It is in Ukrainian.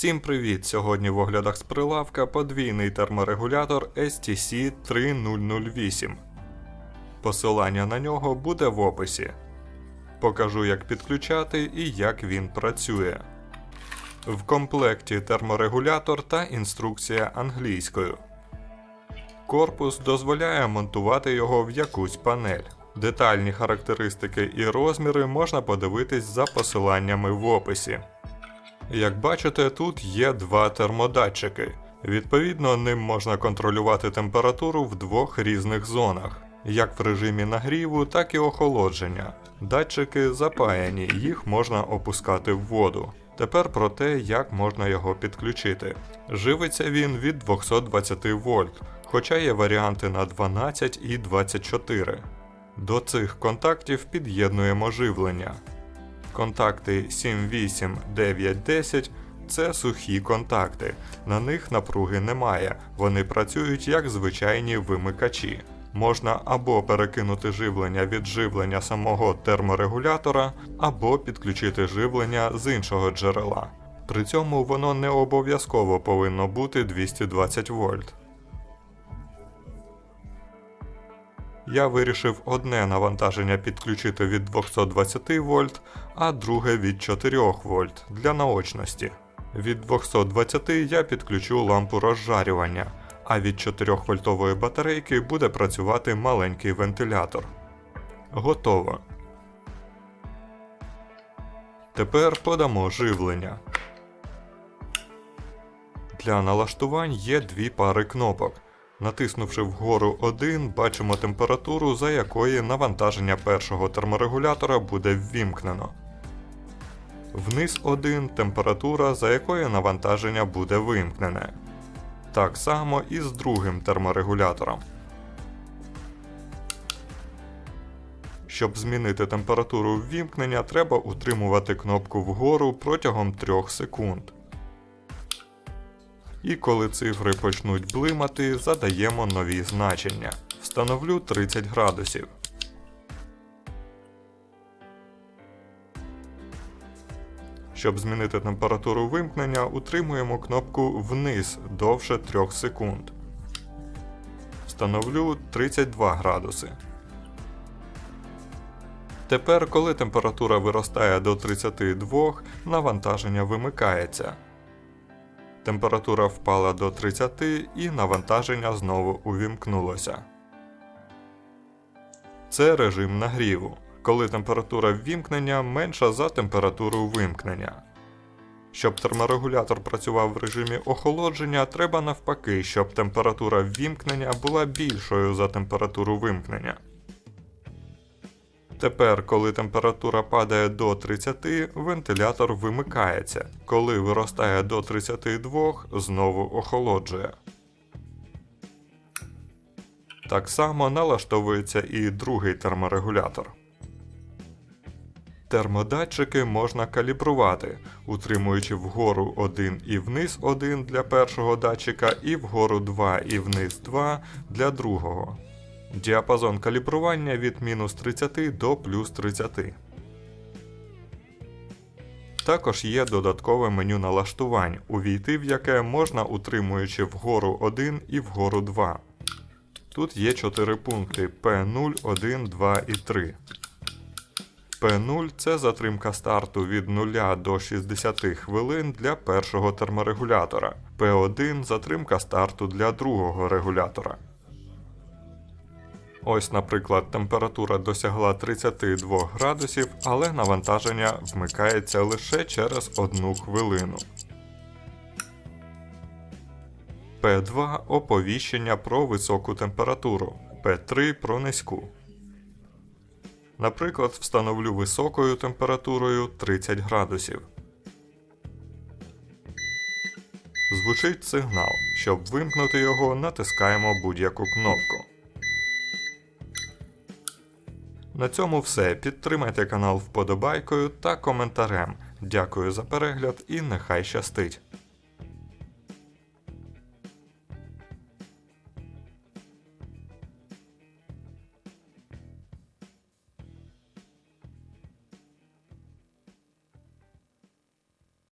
Всім привіт! Сьогодні в оглядах з прилавка подвійний терморегулятор STC 3008. Посилання на нього буде в описі. Покажу, як підключати і як він працює. В комплекті терморегулятор та інструкція англійською. Корпус дозволяє монтувати його в якусь панель. Детальні характеристики і розміри можна подивитись за посиланнями в описі. Як бачите, тут є два термодатчики. Відповідно, ним можна контролювати температуру в двох різних зонах, як в режимі нагріву, так і охолодження. Датчики запаяні, їх можна опускати в воду. Тепер про те, як можна його підключити. Живиться він від 220 вольт, хоча є варіанти на 12 і 24. До цих контактів під'єднуємо живлення. Контакти 7, 8, 9, 10 це сухі контакти. На них напруги немає. Вони працюють як звичайні вимикачі. Можна або перекинути живлення від живлення самого терморегулятора, або підключити живлення з іншого джерела. При цьому воно не обов'язково повинно бути 220 вольт. Я вирішив одне навантаження підключити від 220 вольт, а друге від 4 вольт для наочності. Від 220 я підключу лампу розжарювання, а від 4 вольтової батарейки буде працювати маленький вентилятор. Готово. Тепер подамо живлення. Для налаштувань є дві пари кнопок. Натиснувши вгору 1, бачимо температуру, за якої навантаження першого терморегулятора буде ввімкнено. Вниз 1 температура, за якої навантаження буде вимкнене. Так само і з другим терморегулятором. Щоб змінити температуру ввімкнення, треба утримувати кнопку вгору протягом 3 секунд. І коли цифри почнуть блимати, задаємо нові значення. Встановлю 30 градусів. Щоб змінити температуру вимкнення, утримуємо кнопку вниз довше 3 секунд. Встановлю 32 градуси. Тепер, коли температура виростає до 32, навантаження вимикається. Температура впала до 30 і навантаження знову увімкнулося. Це режим нагріву, коли температура ввімкнення менша за температуру вимкнення. Щоб терморегулятор працював в режимі охолодження, треба навпаки, щоб температура ввімкнення була більшою за температуру вимкнення. Тепер, коли температура падає до 30, вентилятор вимикається. Коли виростає до 32, знову охолоджує. Так само налаштовується і другий терморегулятор. Термодатчики можна калібрувати, утримуючи вгору 1 і вниз 1 для першого датчика, і вгору 2 і вниз 2 для другого. Діапазон калібрування від мінус 30 до плюс 30. Також є додаткове меню налаштувань, увійти в яке можна утримуючи вгору 1 і вгору 2. Тут є 4 пункти P0, 1, 2 і 3. P0 це затримка старту від 0 до 60 хвилин для першого терморегулятора. P1 затримка старту для другого регулятора. Ось, наприклад, температура досягла 32 градусів, але навантаження вмикається лише через 1 хвилину. P2 оповіщення про високу температуру, P3 про низьку. Наприклад, встановлю високою температурою 30 градусів. Звучить сигнал. Щоб вимкнути його, натискаємо будь-яку кнопку. На цьому все. Підтримайте канал вподобайкою та коментарем. Дякую за перегляд і нехай щастить!